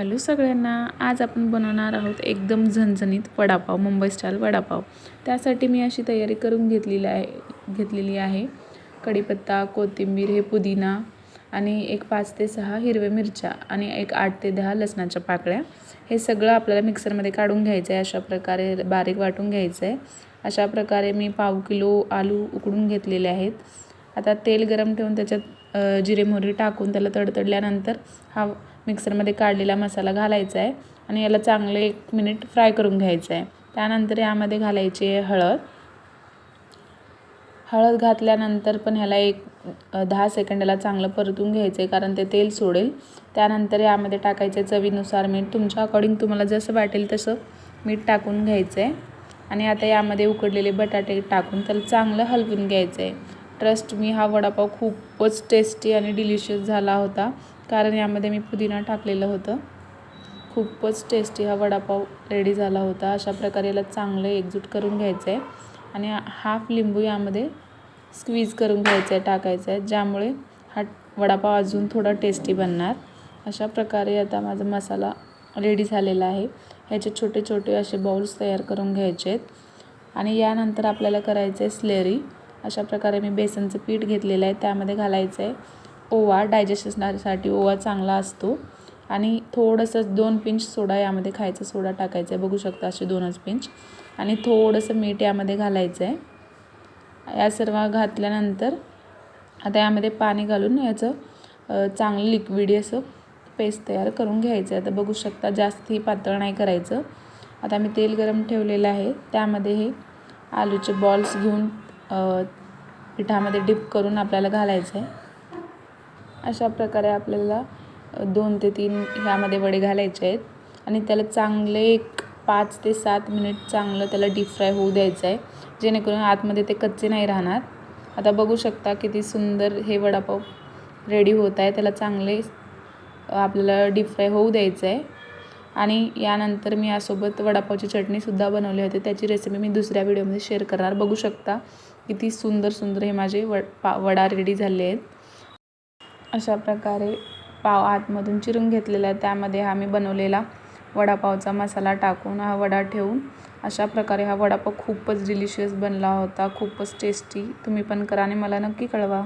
Hello सगळ्यांना. आज आपण बनवणार आहोत एकदम झणझणीत वडापाव मुंबई स्टाईल वडापाव. त्यासाठी मी अशी तयारी करून घेतलेली आहे घेतलेली आहे. कढीपत्ता कोथिंबीर हे पुदिना आणि एक पाच ते सहा हिरव्या मिरच्या आणि एक आठ ते दहा लसणाच्या पाकळ्या. हे सगळं आपल्याला मिक्सरमध्ये काढून घ्यायचं आहे अशा प्रकारे बारीक वाटून घ्यायचं आहे अशा प्रकारे मी पाव किलो आलू उकडून घेतलेले आहेत. आता तेल गरम ठेवून त्याच्यात जिरे मोहरी टाकून त्याला तडतडल्यानंतर हा मिक्सरमध्ये काढलेला मसाला घालायचा आहे आणि याला चांगले एक मिनिट फ्राय करून घ्यायचं आहे. त्यानंतर यामध्ये घालायची आहे हळद. हळद घातल्यानंतर पण ह्याला एक दहा सेकंडाला चांगलं परतून घ्यायचं आहे कारण ते तेल सोडेल. त्यानंतर यामध्ये टाकायचे चवीनुसार मीठ. तुमच्या अकॉर्डिंग तुम्हाला जसं वाटेल तसं मीठ टाकून घ्यायचं आहे आणि आता यामध्ये उकडलेले बटाटे टाकून त्याला चांगलं हलवून घ्यायचं आहे ट्रस्ट मी हा वडापाव खूपच टेस्टी आणि डिलिशियस झाला होता. कारण यामध्ये मी पुदिना टाकलेलं होतं. खूपच टेस्टी हा वडापाव रेडी झाला होता. अशा प्रकारे याला चांगलं एकजूट करून घ्यायचं आहे आणि हाफ लिंबू यामध्ये स्क्वीज करून घ्यायचं आहे टाकायचं आहे ज्यामुळे हा वडापाव अजून थोडा टेस्टी बनणार. अशा प्रकारे आता माझा मसाला रेडी झालेला आहे. ह्याचे छोटे छोटे असे बाउल्स तयार करून घ्यायचे आहेत आणि यानंतर आपल्याला करायचं आहे स्लेरी अशा प्रकारे मी बेसनचं पीठ घेतलेलं आहे त्यामध्ये घालायचं आहे. ओवा डायजेशनसाठी ओवा चांगला असतो. आणि थोडंसं दोन पिंच सोडा यामध्ये खायचा सोडा टाकायचा आहे. बघू शकता असे दोनच पिंच. आणि थोडंसं मीठ यामध्ये घालायचं आहे. या सर्व घातल्यानंतर आता यामध्ये पाणी घालून याचं चांगलं लिक्विडी असं पेस्ट तयार करून घ्यायचं आहे. आता बघू शकता जास्ती पातळ नाही करायचं. आता मी तेल गरम ठेवलेलं आहे. त्यामध्ये हे आलूचे बॉल्स घेऊन पिठामध्ये डिप करून आपल्याला घालायचं आहे अशा प्रकारे आपल्याला दोन ते तीन ह्यामध्ये वडे घालायचे आहेत. आणि त्याला चांगले एक पाच ते सात मिनिट चांगलं त्याला डीप फ्राय होऊ द्यायचं आहे जेणेकरून आतमध्ये ते कच्चे नाही राहणार. आता बघू शकता किती सुंदर हे वडापाव रेडी होत आहे. त्याला चांगले आपल्याला डीप फ्राय होऊ द्यायचं आहे आणि यानंतर मी यासोबत वडापावची चटणीसुद्धा बनवली होती. त्याची रेसिपी मी दुसऱ्या व्हिडिओमध्ये शेअर करणार. बघू शकता किती सुंदर सुंदर हे माझे वड पा वडा रेडी झाले आहेत. अशा प्रकारे पाव आतमधून चिरून घेतलेला आहे. त्यामध्ये हा मी बनवलेला वडापावचा मसाला टाकून हा वडा ठेवून अशा प्रकारे हा वडापाव खूपच डिलिशियस बनला होता. खूपच टेस्टी तुम्ही पण करा आणि मला नक्की कळवा.